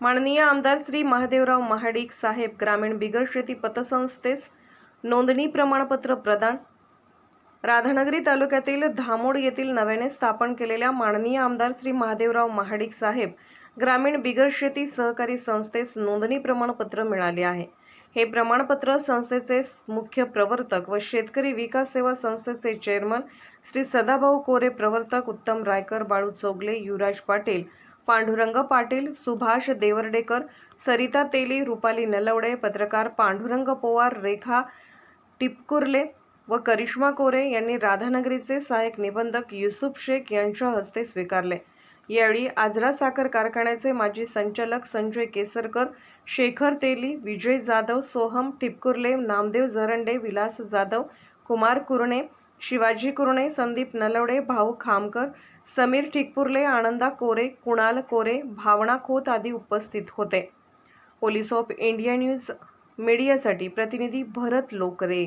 माननीय आमदार श्री महादेवराव महाडिक साहेब ग्रामीण बिगर शेती पतसंस्थेस नोंदणी प्रमाणपत्र प्रदान. राधानगरी तालुक्यातील धामोड येथील नव्याने स्थापन केलेल्या माननीय आमदार श्री महादेवराव महाडिक साहेब ग्रामीण बिगर शेती सहकारी संस्थेस नोंदणी प्रमाणपत्र मिळाले आहे. हे प्रमाणपत्र संस्थेचे मुख्य प्रवर्तक व शेतकरी विकास सेवा संस्थेचे चेअरमन श्री सदाभाऊ कोरे प्रवर्तक उत्तम रायकर बाळू चोगले युवराज पाटील पांडुरंग पाटील सुभाष देवर्डेकर सरिता तेली रुपाली नलवडे पत्रकार पांडुरंग पोवार रेखा टिपकुर्ले व करिश्मा कोरे यांनी राधानगरीचे सहाय्यक निबंधक युसुफ शेख यांच्या हस्ते स्वीकारले. यावेळी आजरा साखर कारखान्याचे माजी संचालक संजय केसरकर शेखर तेली विजय जाधव सोहम टिपकुर्ले नामदेव झरंडे विलास जाधव कुमार कुरणे शिवाजी कुरणे संदीप नलवडे भाऊ खामकर समीर ठिकपुर्ले आनंदा कोरे कुणाल कोरे भावना खोत आदी उपस्थित होते. पोलीस ऑफ इंडिया न्यूज मीडियासाठी प्रतिनिधी भरत लोकरे.